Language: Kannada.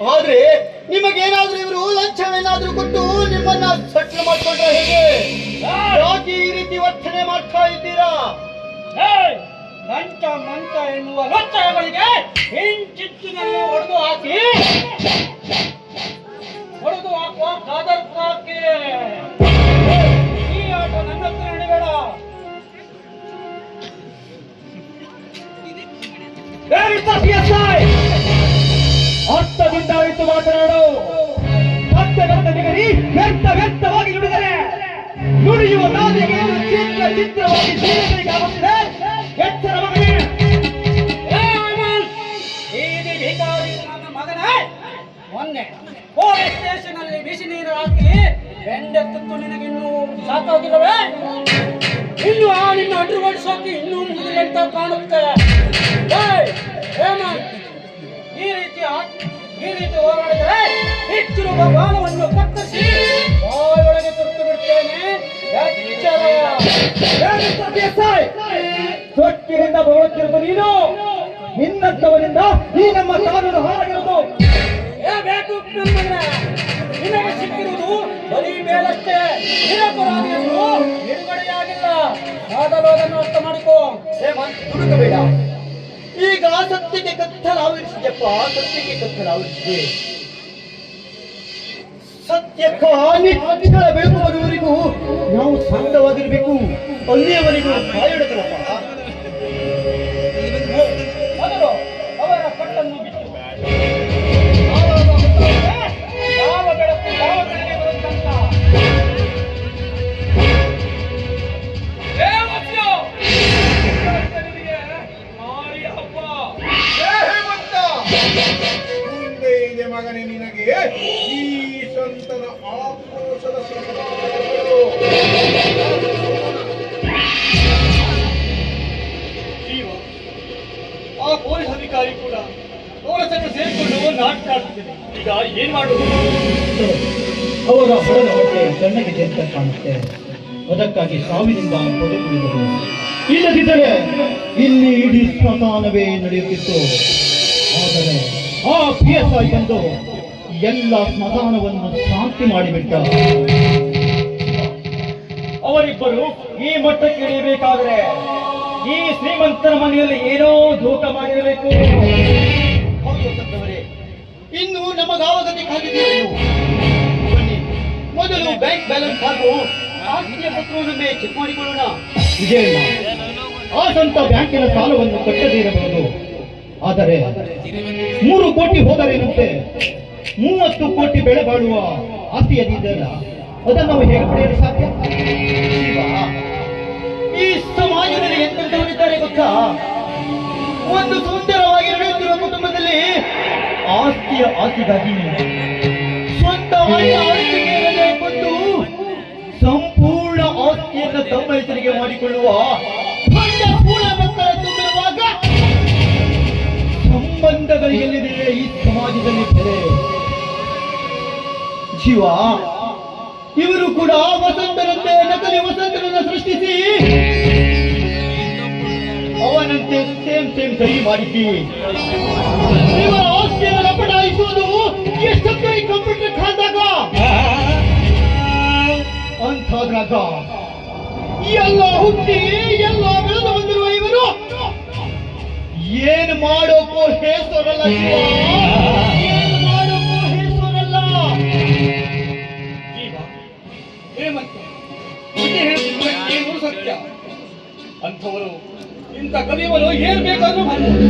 ಆದ್ರೆ ನಿಮಗೇನಾದ್ರೂ ಇವರು ಲಂಚವೇನಾದ್ರೂ ಕೊಟ್ಟು ನಿಮ್ಮನ್ನ ಸಟ್ಲು ಮಾಡ್ಕೊಂಡ್ರೆ ಹೇಗೆ? ಯಾಕೆ ಈ ರೀತಿ ವರ್ತನೆ ಮಾಡ್ತಾ ಇದ್ದೀರಾ! ಲಂಚ ಮಂಚ ಎನ್ನುವ ಲೊಚ್ಚಗಳಿಗೆ ಹಿಂಚಿತ್ತಿನಲ್ಲಿ ಹೊಡೆದು ಹಾಕಿ ಹೊಡೆದು ಹಾಕುವ ಕಾದರ್ಪುರಕ್ಕೆ ಈ ಆಟ ನನ್ನ ಹತ್ರ ನಡಿಬೇಡ. ಏ ಅರಿತು ಮಾತನಾಡು. ನನ್ನ ನಿಗದಿ ವ್ಯರ್ಥ ವ್ಯರ್ಥವಾಗಿ ನುಡಿದರೆ ನುಡಿಯುವ ಚಿತ್ರ ಚಿತ್ರವಾಗಿ ಜೀವನಗಳಿಗೆ ಆಗುತ್ತದೆ ಎಚ್ಚರ ಮಗನೇ. ಮೊನ್ನೆ ಪೊಲೀಸ್ ನೀರು ಹಾಕಿ ಸಾಕಾಗಿಲ್ಲವೇ? ಇನ್ನು ಆ ನಿನ್ನ ಅಡ್ರುಗಡಿಸೋಕೆ ಇನ್ನೂ ಮುಗಿದಿಲ್ಲ ಅಂತ ಕಾಣುತ್ತೆ? ಬಾಣವನ್ನು ಕತ್ತರಿಸಿ ಬಾಯೊಳಗೆ ತುರ್ತು ಬಿಡ್ತೇನೆ! ಸೊಕ್ಕಿನಿಂದ ಬರುತ್ತಿರುವುದು ನೀನು. ನಿನ್ನಂತವನಿಂದ ಈ ನಮ್ಮ ಕಾನೂನು ಹಾಳಾಗಿರುವುದು. ಬೇಕು ನಿನಗೆ ಸಿಕ್ಕಿರುವುದು ಬರೀ ಮೇಲಷ್ಟೇ. ನಿರಪರಾಧಿಯನ್ನು ಬಿಡುಗಡೆಯಾಗಿಲ್ಲ ಆದರೂ ಅದನ್ನು ಅರ್ಥ ಮಾಡಿಕೋ. ದುಡುಕಬೇಡ ಈಗ ಸತ್ಯಕ್ಕೆ ಕತ್ತಲ ಆವರಿಸಿದೆಯಪ್ಪ ಸತ್ಯಕ್ಕೆ ಕತ್ತಲ ಆವರಿಸಿದೆ ಸತ್ಯಕ್ಕ ನಿತ್ಯಗಳ ಬೆಳಕು ಬರುವವರೆಗೂ ನಾವು ಶಾಂತವಾಗಿರ್ಬೇಕು ಅಲ್ಲಿಯವರೆಗೂ ಕಾಯೋಡಕರಪ್ಪ ಮಗನೇ ನಿನಗೆ. ಈ ಸಂತನ ಆಕ್ರೋಶದ. ಜೀವ ಆ ಪೊಲೀಸ್ ಅಧಿಕಾರಿ ಕೂಡ ಜೊತೆ ಸೇರಿಕೊಂಡು ನಾಟಕ ಈಗ ಏನ್ ಮಾಡುವುದು ಅವರ ಹೊರದ ಹೊಟ್ಟೆ ಸಣ್ಣಗೆ ಅಂತ ಕಾಣುತ್ತೆ. ಅದಕ್ಕಾಗಿ ಸಾವಿನಿಂದ ಬದುಕುಳಿದರು ಇಲ್ಲದಿದ್ದರೆ ಇಲ್ಲಿ ಇಡೀ ಸ್ಮಶಾನವೇ ನಡೆಯುತ್ತಿತ್ತು. ಆದರೆ ಆ ಪಿ ಎಸ್ ಐ ಬಂದು ಎಲ್ಲ ಸ್ಮಶಾನವನ್ನು ಶಾಂತಿ ಮಾಡಿಬಿಟ್ಟ. ಅವರಿಬ್ಬರು ಈ ಮಟ್ಟಕ್ಕೆ ಇಳಿಯಬೇಕಾದ್ರೆ ಈ ಶ್ರೀಮಂತರ ಮನೆಯಲ್ಲಿ ಏನೋ ಜೋಕ ಮಾಡಿರಬೇಕು. ಇನ್ನು ನಮಗಾವಗತಿ ಕಾದಿದ್ದೀರಿ ಬನ್ನಿ ಮೊದಲು ಬ್ಯಾಂಕ್ ಬ್ಯಾಲೆನ್ಸ್ ಹಾಗೂ ಆಸ್ತಿಯ ಪತ್ರವನ್ನು ಚೆಕ್ ಮಾಡಿಕೊಳ್ಳೋಣ. ವಿಜಯಣ್ಣ. ಆ ಸ್ವಂತ ಬ್ಯಾಂಕಿನ ಸಾಲವನ್ನು ಕಟ್ಟದೇ ಇರಬಹುದು. ಆದರೆ ಮೂರು ಕೋಟಿ ಹೋದರೇನಂತೆ? ಮೂವತ್ತು ಕೋಟಿ ಬೆಳೆ ಬಾಳುವ ಆಸ್ತಿ ಅದಿದೆಯಲ್ಲ ಅದನ್ನು ನಾವು ಹೇಗೆ ಪಡೆಯಲು ಸಾಧ್ಯ? ಈ ಸಮಾಜದಲ್ಲಿ ಎಂತೆಂಥವರಿದ್ದಾರೆ ಗೊತ್ತಾ? ಒಂದು ಸುಂದರವಾಗಿ ನಡೆಯುತ್ತಿರುವ ಕುಟುಂಬದಲ್ಲಿ ಆಸ್ತಿಯ ಆಸ್ತಿಗಾಗಿ ಸ್ವಂತವಾಗಿ ಸಂಪೂರ್ಣ ಆಸ್ತಿಯನ್ನು ತಮ್ಮ ಹೆಸರಿಗೆ ಮಾಡಿಕೊಳ್ಳುವ ಎಲ್ಲಿದೆ ಈ ಸಮಾಜದಲ್ಲಿ ಬೆಲೆ ಜೀವ, ಇವರು ಕೂಡ ವಸಂತರಂತೆ ನಕಲಿ ವಸಂತರನ್ನ ಸೃಷ್ಟಿಸಿ, ಅವನಂತೆ ಸೇಮ್ ಸೇಮ್ ಸರಿ ಮಾಡಿಸಿ. ಇವರ ಆಸ್ತಿಯನ್ನು ಲಪಟಾಯಿಸುವುದು ಎಷ್ಟು ಈ ಕಂಪ್ಯೂಟರ್ ಖಾದಾಗ ಅಂತ ಎಲ್ಲ ಹುಟ್ಟಿ, ಎಲ್ಲ ಬೆಳೆದು ಏನು ಮಾಡೋಕೋ ಹೇಸರಲ್ಲ. ಏನು ಮಾಡೋಕೋ ಹೇಸರಲ್ಲ. ಹೇಮಂತ. ಏನು ಸತ್ಯ. ಅಂಥವರು ಇಂಥ ಕಲಿಯವರು ಏನ್ ಬೇಕಾದ್ರೂ ಮಾಡ್ಬೋದು.